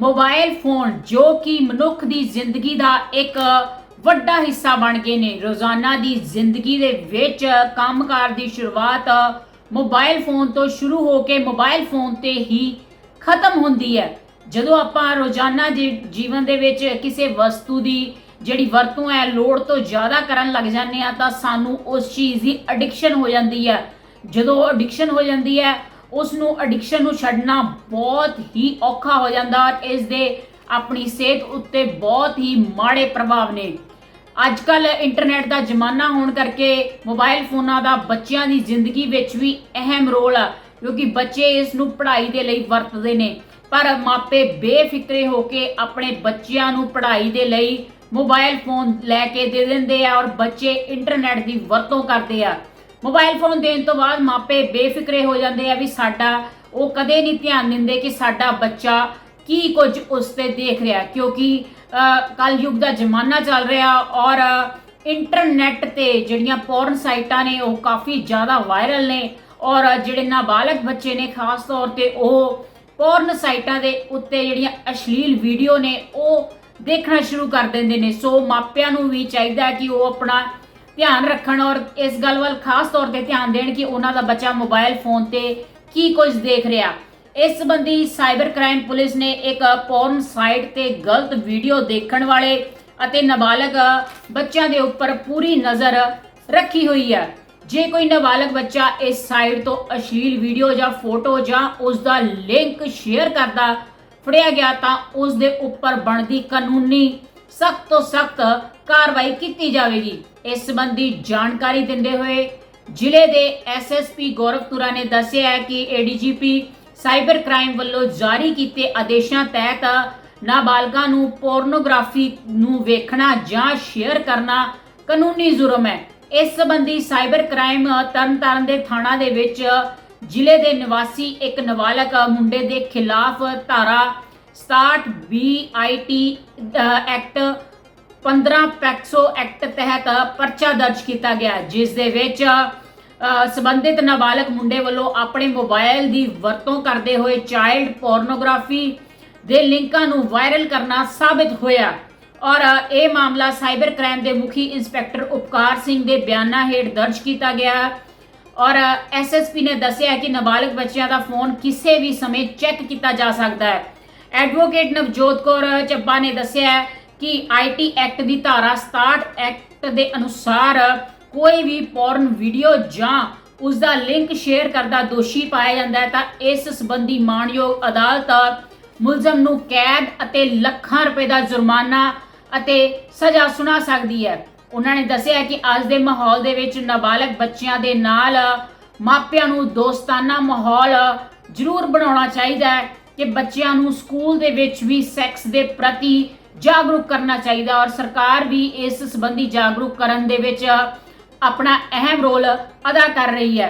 Mobile phone ਜੋ ਕਿ ਮਨੁੱਖ ਦੀ ਜ਼ਿੰਦਗੀ ਦਾ ਇੱਕ ਵੱਡਾ ਹਿੱਸਾ ਬਣ ਗਏ ਨੇ। ਰੋਜ਼ਾਨਾ ਦੀ ਜ਼ਿੰਦਗੀ ਦੇ ਵਿੱਚ ਕੰਮਕਾਰ ਦੀ ਸ਼ੁਰੂਆਤ ਮੋਬਾਈਲ ਫੋਨ ਤੋਂ ਸ਼ੁਰੂ ਹੋ ਕੇ ਮੋਬਾਈਲ ਫੋਨ ਤੇ ਹੀ ਖਤਮ ਹੁੰਦੀ ਹੈ। ਜਦੋਂ ਆਪਾਂ ਰੋਜ਼ਾਨਾ ਦੇ ਜੀਵਨ ਦੇ ਵਿੱਚ ਕਿਸੇ ਵਸਤੂ ਦੀ ਜਿਹੜੀ ਵਰਤੋਂ ਹੈ, ਲੋੜ ਤੋਂ ਜ਼ਿਆਦਾ ਕਰਨ ਲੱਗ ਜਾਂਦੇ ਆ ਤਾਂ ਸਾਨੂੰ ਉਸ ਚੀਜ਼ ਦੀ ਐਡਿਕਸ਼ਨ ਹੋ ਜਾਂਦੀ ਹੈ। ਜਦੋਂ ਐਡਿਕਸ਼ਨ ਹੋ ਜਾਂਦੀ ਹੈ ਉਸ ਨੂੰ ਐਡਿਕਸ਼ਨ ਨੂੰ ਛੱਡਣਾ ਬਹੁਤ ਹੀ ਔਖਾ ਹੋ ਜਾਂਦਾ ਔਰ ਇਸ ਦੇ ਆਪਣੀ ਸਿਹਤ ਉੱਤੇ ਬਹੁਤ ਹੀ ਮਾੜੇ ਪ੍ਰਭਾਵ ਨੇ। ਅੱਜ ਕੱਲ ਇੰਟਰਨੈਟ ਦਾ ਜ਼ਮਾਨਾ ਹੋਣ ਕਰਕੇ ਮੋਬਾਈਲ ਫੋਨਾਂ ਦਾ ਬੱਚਿਆਂ ਦੀ ਜ਼ਿੰਦਗੀ ਵਿੱਚ ਵੀ ਅਹਿਮ ਰੋਲ ਆ, ਕਿਉਂਕਿ ਬੱਚੇ ਇਸ ਨੂੰ ਪੜ੍ਹਾਈ ਦੇ ਲਈ ਵਰਤਦੇ ਨੇ। ਪਰ ਮਾਪੇ ਬੇਫਿਕਰੇ ਹੋ ਕੇ ਆਪਣੇ ਬੱਚਿਆਂ ਨੂੰ ਪੜ੍ਹਾਈ ਦੇ ਲਈ ਮੋਬਾਈਲ ਫੋਨ ਲੈ ਕੇ ਦੇ ਦਿੰਦੇ ਆ ਔਰ ਬੱਚੇ ਇੰਟਰਨੈਟ ਦੀ ਵਰਤੋਂ ਕਰਦੇ ਆ। ਮੋਬਾਈਲ ਫੋਨ ਦੇਣ ਤੋਂ ਬਾਅਦ ਮਾਪੇ ਬੇਫਿਕਰੇ ਹੋ ਜਾਂਦੇ ਆ ਵੀ ਸਾਡਾ, ਉਹ ਕਦੇ ਨਹੀਂ ਧਿਆਨ ਦਿੰਦੇ ਕਿ ਸਾਡਾ ਬੱਚਾ ਕੀ ਕੁਝ ਉਸ ਤੇ ਦੇਖ ਰਿਹਾ ਕਿਉਂਕਿ ਕਲ ਯੁੱਗ ਦਾ ਜ਼ਮਾਨਾ ਚੱਲ ਰਿਹਾ ਔਰ ਇੰਟਰਨੈਟ ਤੇ ਜਿਹੜੀਆਂ ਪੋਰਨ ਸਾਈਟਾਂ ਨੇ, ਉਹ ਕਾਫੀ ਜ਼ਿਆਦਾ ਵਾਇਰਲ ਨੇ ਔਰ ਜਿਹੜੇ ਨਾਬਾਲਗ ਬੱਚੇ ਨੇ, ਖਾਸ ਤੌਰ ਤੇ ਉਹ ਪੋਰਨ ਸਾਈਟਾਂ ਦੇ ਉੱਤੇ ਜਿਹੜੀਆਂ ਅਸ਼ਲੀਲ ਵੀਡੀਓ ਨੇ, ਉਹ ਦੇਖਣਾ ਸ਼ੁਰੂ ਕਰ ਦਿੰਦੇ ਨੇ। ਸੋ ਮਾਪਿਆਂ ਨੂੰ ਵੀ ਚਾਹੀਦਾ ਕਿ ਉਹ ਆਪਣਾ ਧਿਆਨ ਰੱਖਣ ਔਰ ਇਸ ਗੱਲ ਵੱਲ ਖਾਸ ਤੌਰ ਤੇ ਧਿਆਨ ਦੇਣ ਕਿ ਉਹਨਾਂ ਦਾ ਬੱਚਾ ਮੋਬਾਈਲ ਫੋਨ ਤੇ ਕੀ ਕੁਝ ਦੇਖ ਰਿਹਾ। ਇਸ ਸੰਬੰਧੀ ਸਾਈਬਰ ਕ੍ਰਾਈਮ ਪੁਲਿਸ ਨੇ ਇੱਕ ਪੋਰਨ ਸਾਈਟ ਤੇ ਗਲਤ ਵੀਡੀਓ ਦੇਖਣ ਵਾਲੇ ਅਤੇ ਨਾਬਾਲਗ ਬੱਚਿਆਂ ਦੇ ਉੱਪਰ ਪੂਰੀ ਨਜ਼ਰ ਰੱਖੀ ਹੋਈ ਹੈ। ਜੇ ਕੋਈ ਨਾਬਾਲਗ ਬੱਚਾ ਇਸ ਸਾਈਟ ਤੋਂ ਅਸ਼ਲੀਲ ਵੀਡੀਓ ਜਾਂ ਫੋਟੋ ਜਾਂ ਉਸ ਦਾ ਲਿੰਕ ਸ਼ੇਅਰ ਕਰਦਾ, ਫੜਿਆ ਗਿਆ ਤਾਂ ਉਸ ਦੇ ਉੱਪਰ ਬਣਦੀ ਕਾਨੂੰਨੀ ਸਖਤ ਤੋਂ ਸਖਤ ਕਾਰਵਾਈ ਕੀਤੀ ਜਾਵੇਗੀ। ਇਸ ਸੰਬੰਧੀ ਜਾਣਕਾਰੀ ਦਿੰਦੇ ਹੋਏ ਜ਼ਿਲ੍ਹੇ ਦੇ ਐਸਐਸਪੀ ਗੌਰਵਪੁਰਾ ਨੇ ਦੱਸਿਆ ਹੈ ਕਿ ਏਡੀਜੀਪੀ ਸਾਈਬਰ ਕ੍ਰਾਈਮ ਵੱਲੋਂ ਜਾਰੀ ਕੀਤੇ ਆਦੇਸ਼ਾਂ ਤਹਿਤ ਨਾਬਾਲਗਾਂ ਨੂੰ ਪੋਰਨੋਗ੍ਰਾਫੀ ਨੂੰ ਵੇਖਣਾ ਜਾਂ ਸ਼ੇਅਰ ਕਰਨਾ ਕਾਨੂੰਨੀ ਜੁਰਮ ਹੈ। ਇਸ ਸੰਬੰਧੀ ਸਾਈਬਰ ਕ੍ਰਾਈਮ ਤਰਨਤਾਰਨ ਦੇ ਥਾਣਾ ਦੇ ਵਿੱਚ ਜ਼ਿਲ੍ਹੇ ਦੇ ਨਿਵਾਸੀ ਇੱਕ ਨਾਬਾਲਗ ਮੁੰਡੇ ਦੇ ਖਿਲਾਫ ਧਾਰਾ 67 ਬੀਆਈਟੀ ਐਕਟ 15 ਪੈਕਸੋ ਐਕਟ ਤਹਿਤ ਪਰਚਾ ਦਰਜ ਕੀਤਾ ਗਿਆ ਜਿਸ ਦੇ ਵਿੱਚ ਅ, ਸੰਬੰਧਿਤ ਨਾਬਾਲਗ ਮੁੰਡੇ ਵੱਲੋਂ ਆਪਣੇ ਮੋਬਾਈਲ ਦੀ ਵਰਤੋਂ ਕਰਦੇ ਹੋਏ ਚਾਈਲਡ ਪੋਰਨੋਗ੍ਰਾਫੀ ਦੇ ਲਿੰਕਾਂ ਨੂੰ ਵਾਇਰਲ ਕਰਨਾ ਸਾਬਿਤ ਹੋਇਆ। ਔਰ ਇਹ ਮਾਮਲਾ ਸਾਈਬਰ ਕ੍ਰਾਈਮ ਦੇ ਮੁਖੀ ਇੰਸਪੈਕਟਰ ਉਪਕਾਰ ਸਿੰਘ ਦੇ ਬਿਆਨਾਂ ਹੇਠ ਦਰਜ ਕੀਤਾ ਗਿਆ ਔਰ ਐਸਐਸਪੀ ਨੇ ਦੱਸਿਆ ਕਿ ਨਾਬਾਲਗ ਬੱਚਿਆਂ ਦਾ ਫੋਨ ਕਿਸੇ ਵੀ ਸਮੇਂ ਚੈੱਕ ਕੀਤਾ ਜਾ ਸਕਦਾ ਹੈ। ਐਡਵੋਕੇਟ ਨਵਜੋਤ ਕੌਰ ਚੱਬਾ ਨੇ ਦੱਸਿਆ ਹੈ ਕਿ ਆਈਟੀ ਐਕਟ ਦੀ ਧਾਰਾ 67 ਐਕਟ ਦੇ ਅਨੁਸਾਰ ਕੋਈ ਵੀ ਪੋਰਨ ਵੀਡੀਓ ਜਾਂ ਉਸ ਦਾ ਲਿੰਕ ਸ਼ੇਅਰ ਕਰਦਾ ਦੋਸ਼ੀ ਪਾਇਆ ਜਾਂਦਾ ਹੈ ਤਾਂ ਇਸ ਸੰਬੰਧੀ ਮਾਣਯੋਗ ਅਦਾਲਤ ਮੁਲਜ਼ਮ ਨੂੰ ਕੈਦ ਅਤੇ ਲੱਖਾਂ ਰੁਪਏ ਦਾ ਜੁਰਮਾਨਾ ਅਤੇ ਸਜ਼ਾ ਸੁਣਾ ਸਕਦੀ ਹੈ। ਉਹਨਾਂ ਨੇ ਦੱਸਿਆ ਕਿ ਅੱਜ ਦੇ ਮਾਹੌਲ ਦੇ ਵਿੱਚ ਨਾਬਾਲਗ ਬੱਚਿਆਂ ਦੇ ਨਾਲ ਮਾਪਿਆਂ ਨੂੰ ਦੋਸਤਾਨਾ ਮਾਹੌਲ ਜ਼ਰੂਰ ਬਣਾਉਣਾ ਚਾਹੀਦਾ ਹੈ। ਕਿ ਬੱਚਿਆਂ ਨੂੰ ਸਕੂਲ ਦੇ ਵਿੱਚ ਵੀ ਸੈਕਸ ਦੇ ਪ੍ਰਤੀ ਜਾਗਰੂਕ ਕਰਨਾ ਚਾਹੀਦਾ ਔਰ ਸਰਕਾਰ ਵੀ ਇਸ ਸੰਬੰਧੀ ਜਾਗਰੂਕ ਕਰਨ ਦੇ ਵਿੱਚ ਆਪਣਾ ਅਹਿਮ ਰੋਲ ਅਦਾ ਕਰ ਰਹੀ ਹੈ।